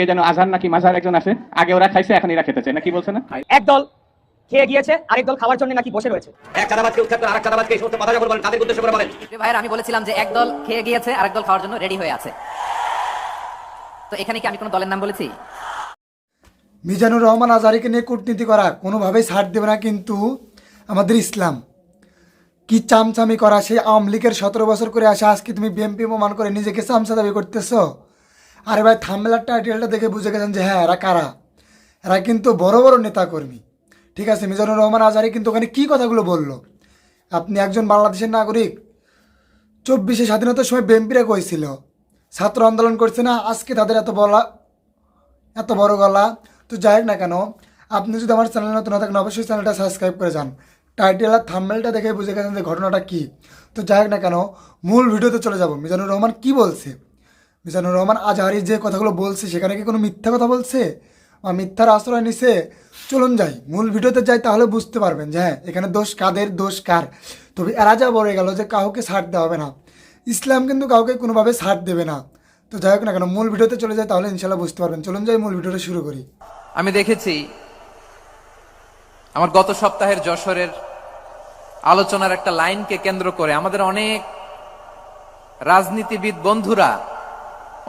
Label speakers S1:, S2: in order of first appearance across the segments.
S1: কে যেন আজহার নাকি মাঝার একজন আছে? আগে ওরা খাইছে এখন এরা খেতেছে। না কি বলছে না?
S2: একদল খেয়ে গিয়েছে আরেক দল খাওয়ার জন্য নাকি বসে রয়েছে।
S3: এক চাঁদাবাজকে উৎখাত করে আরেক চাঁদাবাজকে এই সমস্ত কথা যখন বলেন তাদের উদ্দেশ্য করে বলেন?
S4: ভাইয়ের আমি বলেছিলাম যে একদল খেয়ে গিয়েছে আরেক দল খাওয়ার জন্য রেডি হয়ে আছে। তো এখানে কি আমি কোনো দলের নাম বলেছি?
S5: মিজানুর রহমান আজারিকে নিয়ে কূটনীতি করা কোনোভাবেই ছাড় দেবে না কিন্তু আমাদের ইসলাম। কি চামচামি করা সেই আওয়ামী লীগের সতেরো বছর করে আসে আজকে তুমি বিএমপি প্রমাণ করে নিজেকে চামচা দাবি করতেছ? আরে ভাই থাম্বেলার টাইটেলটা দেখে বুঝে গেছেন যে হ্যাঁ এরা কারা? এরা কিন্তু বড় বড় নেতাকর্মী। ঠিক আছে, মিজানুর রহমান আজারি কিন্তু ওখানে কী কথাগুলো বলল? আপনি একজন বাংলাদেশের নাগরিক, চব্বিশে স্বাধীনতার সময় বিএমপিরা কইছিল, ছাত্র আন্দোলন করছে না, আজকে তাদের এত বলা, এত বড় গলা। তো যাই না কেন, আপনি যদি আমার চ্যানেল নতুন থাকেন, অবশ্যই চ্যানেলটা সাবস্ক্রাইব করে যান। টাইটেল আর থাম্বেলটা দেখে বুঝে গেছেন যে ঘটনাটা কী। তো যাই না কেন, মূল ভিডিওতে চলে যাব। মিজানুর রহমান কি বলছে? মিজানুর রহমান আজহারি যে কথাগুলো বলছে, সেখানে কি কোনো মিথ্যা কথা বলছে? বা মিথ্যার আশ্রয় নিছে? চলুন যাই, মূল ভিডিওতে যাই তাহলে বুঝতে পারবেন যে হ্যাঁ এখানে দোষ কাদের, দোষ কার? তবে এরা যা বলে গেল যে কাউকে ছাড় দেওয়া হবে না। ইসলাম কিন্তু কাউকে কোনোভাবে ছাড় দেবে না। তো যাই হোক না কেন, মূল ভিডিওতে চলে যায় তাহলে ইনশাল্লাহ বুঝতে পারবেন। চলুন যাই, মূল ভিডিওটা শুরু করি।
S6: আমি দেখেছি আমার গত সপ্তাহের যশোরের আলোচনার একটা লাইনকে কেন্দ্র করে আমাদের অনেক রাজনীতিবিদ বন্ধুরা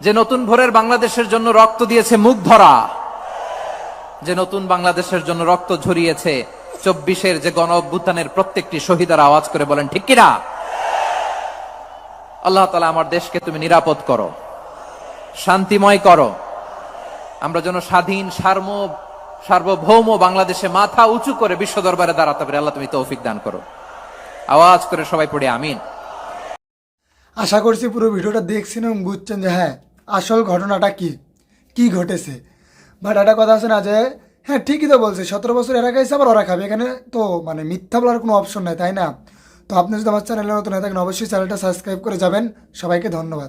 S6: যে নতুন ভোরের বাংলাদেশের জন্য রক্ত দিয়েছে মুখ ধরা, যে নতুন বাংলাদেশের জন্য রক্ত ঝরিয়েছে চব্বিশের যে গণ অভ্যুত্থানের প্রত্যেকটি শহীদার আওয়াজ করে বলেন, ঠিক কিনা? আল্লাহ তালা আমার দেশকে তুমি নিরাপদ করো, শান্তিময় করো। আমরা যেন স্বাধীন, সার্ম, সার্বভৌম বাংলাদেশে মাথা উঁচু করে বিশ্ব দরবারে দাঁড়াতে পারি। আল্লাহ তুমি তৌফিক দান করো। আওয়াজ করে সবাই পড়ে, আমিন।
S5: আশা করছি পুরো ভিডিওটা দেখছেন এবং বুঝছেন যে হ্যাঁ আসল ঘটনাটা কি? কি ঘটেছে? বাট একটা কথা আছে না যে হ্যাঁ ঠিকই তো বলছে, সতেরো বছর এরা খাইছে, আবার ওরা খাবে। এখানে তো মানে মিথ্যা বলার কোনো অপশন নাই, তাই না? তো আপনি যদি আমার চ্যানেলের নতুন হয়ে থাকেন, অবশ্যই চ্যানেলটা সাবস্ক্রাইব করে যাবেন। সবাইকে ধন্যবাদ।